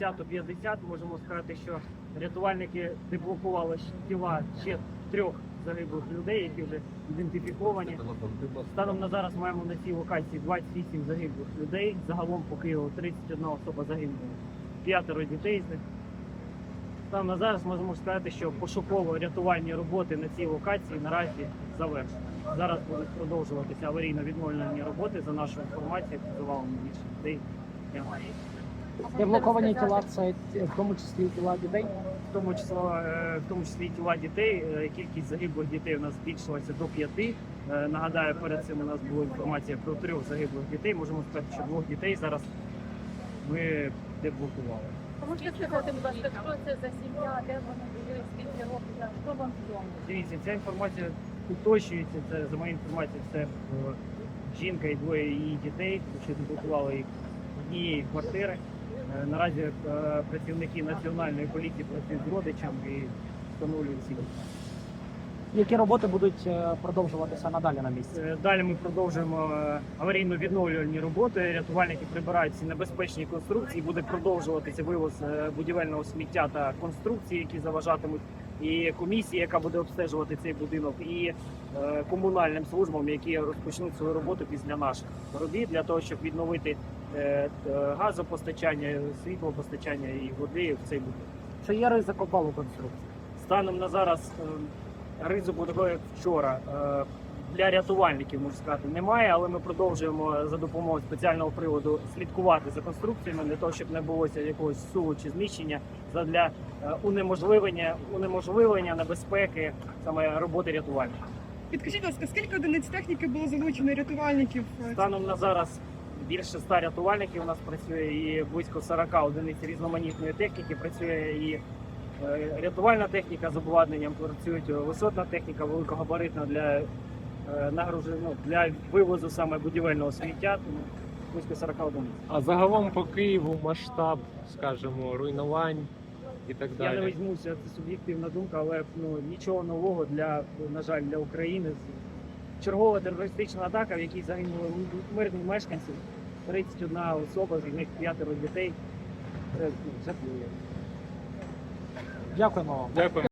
10.50 можемо сказати, що рятувальники деблокували тіла ще трьох загиблих людей, які вже ідентифіковані. Станом на зараз маємо на цій локації 28 загиблих людей. Загалом по Києву 31 особа загинула, п'ятеро дітей з них. Станом на зараз можемо сказати, що пошуково-рятувальні роботи на цій локації наразі завершені. Зараз будуть продовжуватися аварійно-відновлені роботи за нашою інформацією, під завалом більше людей немає. Деблоковані тіла це в тому числі тіла дітей. В тому числі, е, в тому числі і тіла дітей. Е, Кількість загиблих дітей у нас збільшилася до п'яти. Е, Нагадаю, перед цим у нас була інформація про трьох загиблих дітей. Можемо сказати, що двох дітей зараз ми деблокували. Можете сказати, будь ласка, хто це за сім'я, де вони були, скільки років, що вам відомо? Дивіться, ця інформація уточнюється. Це за моєю інформацією, це жінка і двоє її дітей, що деблокували їх однієї квартири. Е, Наразі е, працівники національної поліції працюють з родичами і встановлюють всі. Які роботи будуть е, продовжуватися надалі на місці? Далі ми продовжуємо аварійно-відновлювальні роботи. Рятувальники прибирають ці небезпечні конструкції. Буде продовжуватися вивоз будівельного сміття та конструкцій, які заважатимуть. І комісія, яка буде обстежувати цей будинок, і комунальним службам, які розпочнуть свою роботу після наших робіт, для того, щоб відновити газопостачання, світлопостачання і води в цей будинок. Чи є ризик обвалу конструкції? Станом на зараз е, ризику такого, як вчора, е, для рятувальників можна сказати, немає, але ми продовжуємо за допомогою спеціального приводу слідкувати за конструкціями для того, щоб не булося якогось суву чи зміщення для унеможливлення унеможливлення небезпеки саме роботи рятувальників. Підкажіть, будь ласка, скільки одиниць техніки було залучено рятувальників? Станом на зараз більше 100 рятувальників у нас працює і близько 40 одиниць різноманітної техніки. Працює і е, рятувальна техніка з обладнанням, працюють висотна техніка, великогабаритна для е, ну, для вивозу саме будівельного сміття. Тому близько 40 одиниць. А загалом по Києву масштаб, скажімо, руйнувань і так далі. Я не візьмуся, це суб'єктивна думка, але ну нічого нового для на жаль для України. Чергова терористична атака, в якій загинули мирні мешканці, 31 особа, з них п'ятеро дітей. Це ну, жахливо. Дякуємо вам.